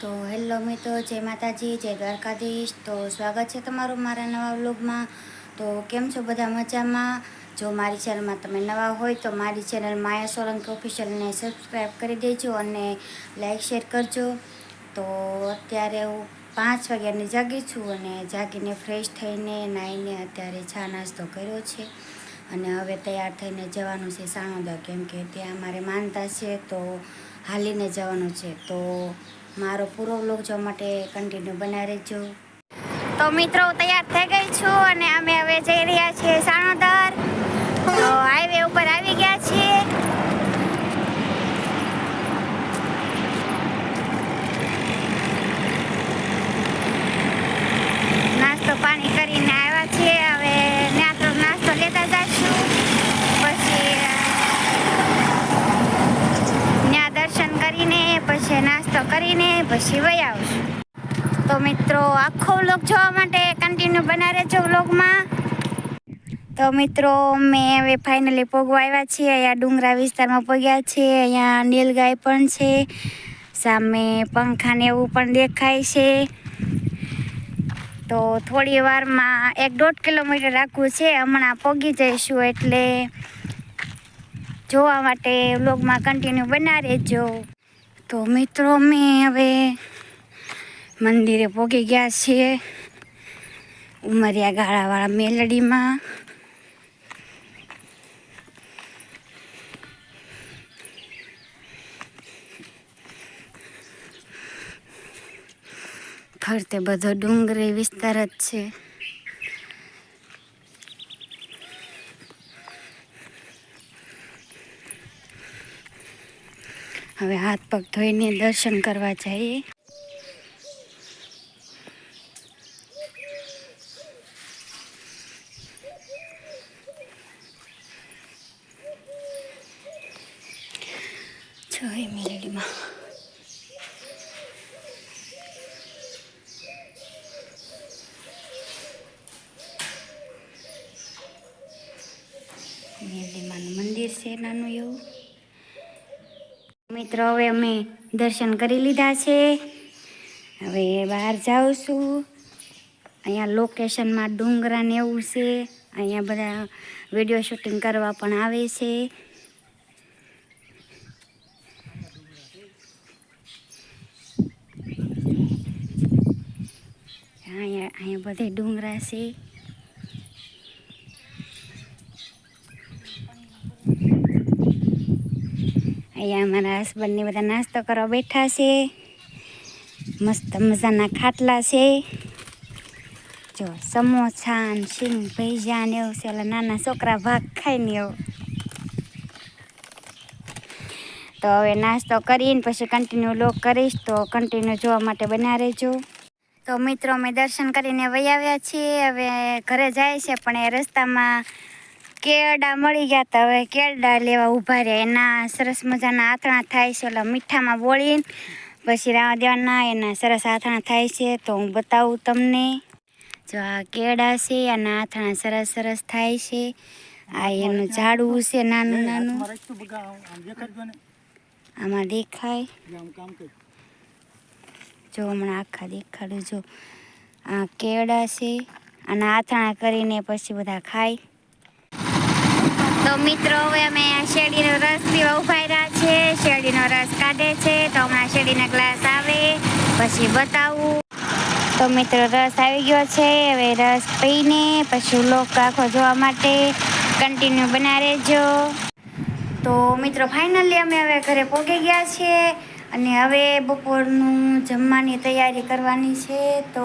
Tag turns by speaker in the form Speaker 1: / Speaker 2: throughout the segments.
Speaker 1: તો હેલો મિત્રો, જય માતાજી, જય દ્વારકાધીશ. તો સ્વાગત છે તમારું મારા નવા વ્લોગમાં. તો કેમ છો બધા મજામાં? જો મારી ચેનલમાં તમે નવા હોય તો મારી ચેનલ માયા સોલંકી ઓફિશિયલને સબસ્ક્રાઈબ કરી દેજો અને લાઈક શેર કરજો. તો અત્યારે હું પાંચ વાગ્યાની જાગી છું અને જાગીને ફ્રેશ થઈને નાહીને અત્યારે ચા નાસ્તો કર્યો છે. અને હવે તૈયાર થઈને જવાનું છે સાણોદા, કેમ કે ત્યાં અમારે માનતા છે તો હાલીને જવાનું છે. તો મારો પૂરો વ્લોગ જોવા માટે કન્ટિન્યુ બનાવી રહેજો. તો મિત્રો તૈયાર થઈ ગઈ છું અને અમે હવે જઈ રહ્યા છીએ સાણોદર તો હાઈવે ઉપર આવી ગયા છીએ નાસ્તો પાણી કરીને આવ્યા છીએ હવે ત્યાં તો નાસ્તો લેતા જઈશું પછી ત્યાં દર્શન કરીને પછી નાસ્તો કરીને પછી વહી આવશું. તો મિત્રો, આખો વ્લોગ જોવા માટે કન્ટિન્યુ બના રહેજો વ્લોગમાં તો મિત્રો મેં હવે ફાઇનલી પોગવા આવ્યા છીએ. અહીંયા ડુંગરા વિસ્તારમાં પગ્યા છે અહીંયા નીલગાય પણ છે. સામે પંખાને એવું પણ દેખાય છે. તો થોડી વારમાં એક દોઢ કિલોમીટર રાખવું છે. હમણાં પગી જઈશું એટલે જોવા માટે વ્લોગમાં કન્ટિન્યુ બના રહેજો. તો મિત્રો અમે હવે મંદિરે પહોંચી ગયા છીએ ઉમરિયા ગાળાવાળા મેલડીમાં. ફરતે બધો ડુંગરી વિસ્તાર જ છે. હવે હાથ પગ ધોઈને દર્શન કરવા જઈએ. જય મેલડીમાં મેલડીમાનું મંદિર છે નાનું એવું. મિત્રો, હવે અમે દર્શન કરી લીધા છે. હવે બહાર જાઉં છું. અહીંયા લોકેશનમાં ડુંગરા ને એવું છે. અહીંયા બધા વીડિયો શૂટિંગ કરવા પણ આવે છે. અહીંયા અહીંયા બધે ડુંગરા છે. અહીંયા અમારા હસબન્ડને બધા નાસ્તો કરવા બેઠા છે. મસ્ત મજાના ખાટલા છે. જો સમોસા ને સિંગ ભૈજા ને એવું છે. એટલે નાના છોકરા ભાગ ખાઈને એવું. તો હવે નાસ્તો કરીને પછી કન્ટિન્યુ લોક કરીશ. તો કન્ટિન્યુ જોવા માટે બના રહેજો. તો મિત્રો અમે દર્શન કરીને વહી આવ્યા છીએ. હવે ઘરે જાય છે, પણ એ રસ્તામાં કેળડા મળી ગયા તો હવે કેળડા લેવા ઊભા રહ્યા. એના સરસ મજાના આથણા થાય છે. ઓલા મીઠામાં બોળીને પછી રાવા દેવાના એના સરસ આથણા થાય છે. તો હું બતાવું તમને. જો આ કેળા છે, આના આથણા સરસ સરસ થાય છે. આ એનું ઝાડવું છે, નાનું નાનું. આમાં દેખાય. જો હમણાં આખા દેખાડું. જો આ કેળા છે, આના આથણા કરીને પછી બધા ખાય. તો મિત્રો, હવે અમે આ શેરડીનો રસ પીવા ઊભા રહ્યા છે. શેરડીનો રસ કાઢે છે, તો હમણાં શેરડીના ગ્લાસ આવે, પછી બતાવું. તો મિત્રો, રસ આવી ગયો છે. હવે રસ પીને પછી લોક આખો જોવા માટે. કન્ટિન્યુ બના રહેજો. તો મિત્રો ફાઇનલી અમે હવે ઘરે પહોંચી ગયા છીએ અને હવે બપોરનું જમવાની તૈયારી કરવાની છે. તો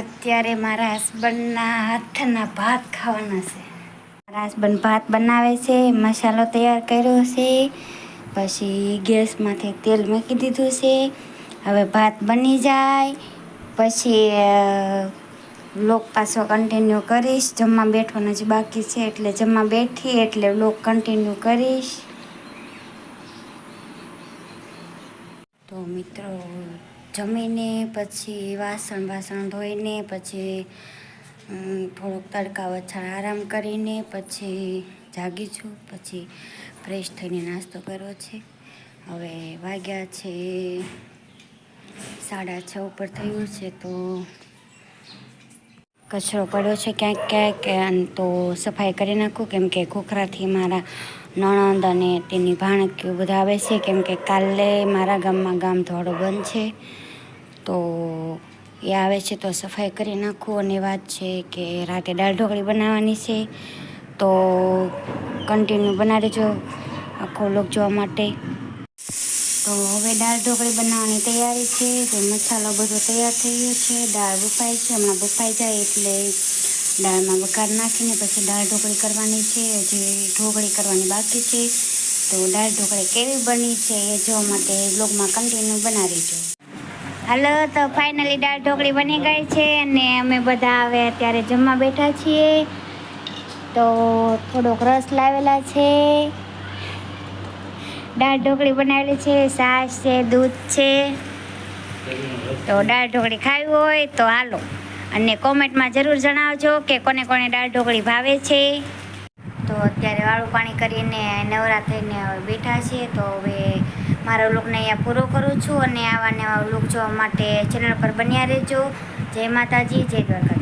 Speaker 1: અત્યારે મારા હસબન્ડના હાથના ભાત ખાવાના છે. હસબન્ડ ભાત બનાવે છે, મસાલો તૈયાર કર્યો છે, પછી ગેસમાંથી તેલ મૂકી દીધું છે, હવે ભાત બની જાય, પછી લોક પાછો કન્ટિન્યુ કરીશ, જમવા બેઠવાનું જ બાકી છે, એટલે જમવા બેઠી, એટલે લોક કન્ટિન્યુ કરીશ. તો મિત્રો, જમીને, પછી વાસણ વાસણ ધોઈને, પછી થોડોક તડકા વચ્છા આરામ કરીને પછી જાગી છું. પછી ફ્રેશ થઈને નાસ્તો કર્યો છે. હવે વાગ્યા છે સાડા છ ઉપર થયું છે તો કચરો પડ્યો છે ક્યાંક ક્યાંક. અને તો સફાઈ કરી નાખું, કેમ કે ખોખરાથી મારા નણંદ અને તેની ભાણકીઓ બધા આવે છે. કેમ કે કાલે મારા ગામમાં ગામ ધોળો બંધ છે. તો એ આવે છે તો સફાઈ કરી નાખું અને વાત છે કે રાતે દાળ ઢોકળી બનાવવાની છે, તો કન્ટિન્યુ બનાવી દેજો આખો લોક જોવા માટે. તો હવે દાળ ઢોકળી બનાવવાની તૈયારી છે તો મસાલો બધો તૈયાર થઈ ગયો છે, દાળ બફાય છે, હમણાં બફાઈ જાય એટલે દાળમાં વઘાર નાખીને પછી દાળ ઢોકળી કરવાની છે, હજી ઢોકળી કરવાની બાકી છે. તો દાળ ઢોકળી કેવી બની છે એ જોવા માટે બ્લોગમાં કન્ટિન્યુ બનાવી જો હાલો, તો ફાઇનલી દાળ ઢોકળી બની ગઈ છે અને અમે બધા હવે અત્યારે જમવા બેઠા છીએ. તો થોડોક રસ લાવેલા છે. દાળ ઢોકળી બનાવેલી છે, છાશ છે, દૂધ છે. તો દાળ ઢોકળી ખાવી હોય તો હાલો. અને કોમેન્ટમાં જરૂર જણાવજો કે કોને કોને દાળ ઢોકળી ભાવે છે. તો અત્યારે વાળું પાણી કરીને નવરા થઈને હવે બેઠા છીએ, તો હવે મારો લુકને અહીંયા પૂરો કરું છું અને આવા નવા લુક જોવા માટે ચેનલ પર બન્યા રહેજો. જય માતાજી, જય દ્વારકા